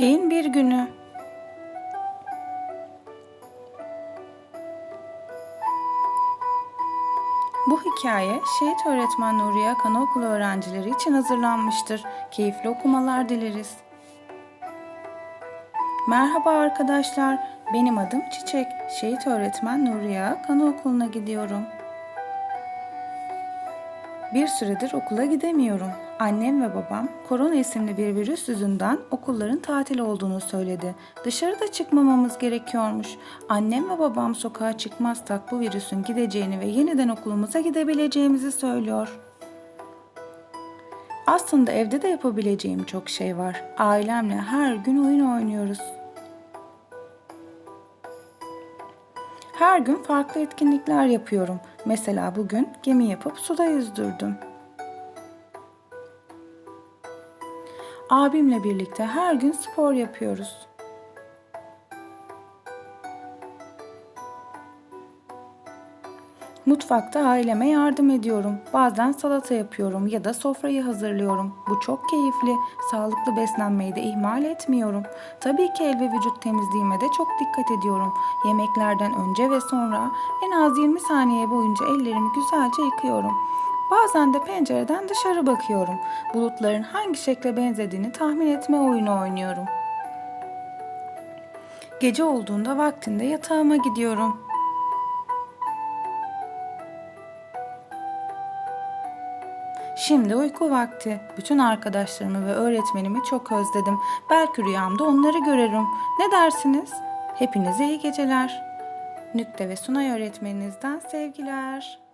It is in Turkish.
Çiçeğin bir günü. Bu hikaye Şehit Öğretmen Nuriye Akan Okulu öğrencileri için hazırlanmıştır. Keyifli okumalar dileriz. Merhaba arkadaşlar, benim adım Çiçek. Şehit Öğretmen Nuriye Akan Okulu'na gidiyorum. Bir süredir okula gidemiyorum. Annem ve babam korona isimli bir virüs yüzünden okulların tatil olduğunu söyledi. Dışarıda çıkmamamız gerekiyormuş. Annem ve babam sokağa çıkmazsak bu virüsün gideceğini ve yeniden okulumuza gidebileceğimizi söylüyor. Aslında evde de yapabileceğim çok şey var. Ailemle her gün oyun oynuyoruz. Her gün farklı etkinlikler yapıyorum. Mesela bugün gemi yapıp suda yüzdürdüm. Abimle birlikte her gün spor yapıyoruz. Mutfakta aileme yardım ediyorum. Bazen salata yapıyorum ya da sofrayı hazırlıyorum. Bu çok keyifli. Sağlıklı beslenmeyi de ihmal etmiyorum. Tabii ki el ve vücut temizliğime de çok dikkat ediyorum. Yemeklerden önce ve sonra en az 20 saniye boyunca ellerimi güzelce yıkıyorum. Bazen de pencereden dışarı bakıyorum. Bulutların hangi şekle benzediğini tahmin etme oyunu oynuyorum. Gece olduğunda vaktinde yatağıma gidiyorum. Şimdi uyku vakti. Bütün arkadaşlarımı ve öğretmenimi çok özledim. Belki rüyamda onları görerim. Ne dersiniz? Hepinize iyi geceler. Nükte ve Sunay öğretmeninizden sevgiler.